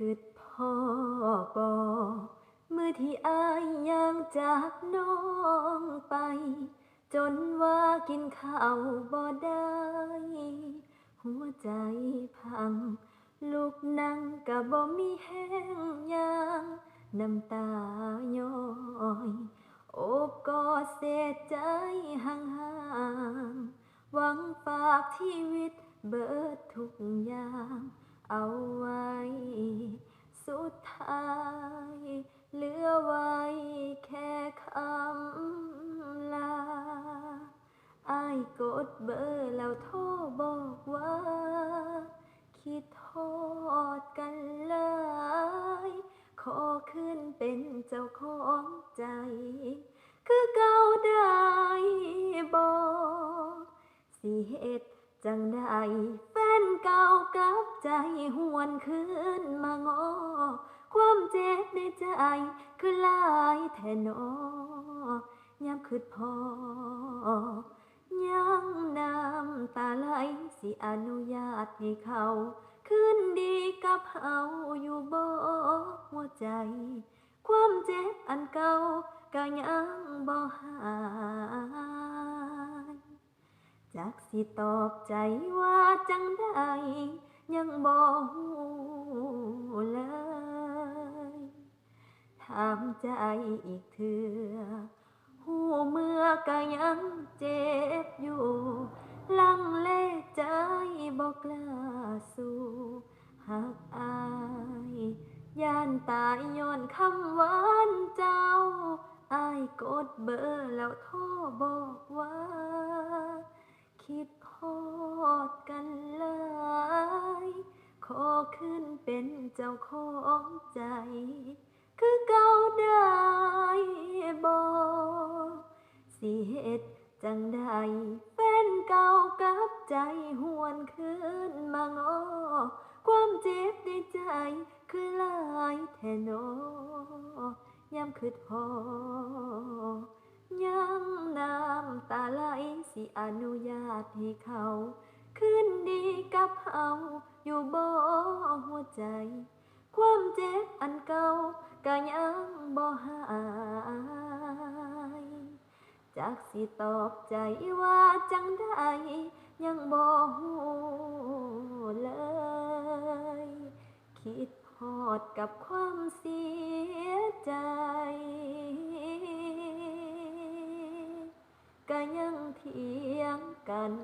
คืดพ่อบอกเมื่อที่อายย่างจากน้องไป จนว่ากินข้าวบ่ได้ หัวใจพัง ลูกนั่งกะบ่มีแห้งยางน้ำตาย้อยโอบกอดเสียใจห่างๆหวังฝากชีวิตเบิดทุกอย่าง เอาไว้ สุดท้าย เหลือไว้แค่คำลาอายกดเบอร์แล้วโทรบอกว่า คิดทอดกันหลยขอขึ้นเป็นเจ้าของใจ คือเก่าได้บอกสิเหตุ จังใดแฟนเก่ากับใจหวนคืนมางอ ความเจ็บในใจ คือลายแท่นอยามคืดพอ ยังน้ำตาไหลสิอนุญาตให้เขาคืนดีกับเฮาอยู่บ่หัวใจ ความเจ็บอันเก่าก็ยังบ่หาย จากสิตอบใจว่าจังใดยังบ่ฮู้เลยถามใจอีกเถื่อหูเมื่อก็ยังเจ็บอยู่ ลังเลใจบอกกล้าสู้หักอายย่านตายย้อนคำหวานเจ้า อายกดเบอร์แล้วโทรบอกว่า คิดพอดกันหลายขอขึ้นเป็นเจ้าของใจ คือเก่าได้บอกสิเหตุจังใดแฟนเก่ากับใจหวนคืนมางอ ความเจ็บในใจคือลายแทนอยามคืดพอ สิอนุญาตให้เขาคืนดีกับเฮาอยู่บ่หัวใจ ความเจ็บอันเก่าก็ยังบ่หายจากสิตอบใจว่าจังได้ ยังบ่ฮู้เลย คิดพอดกับความเสีย 跟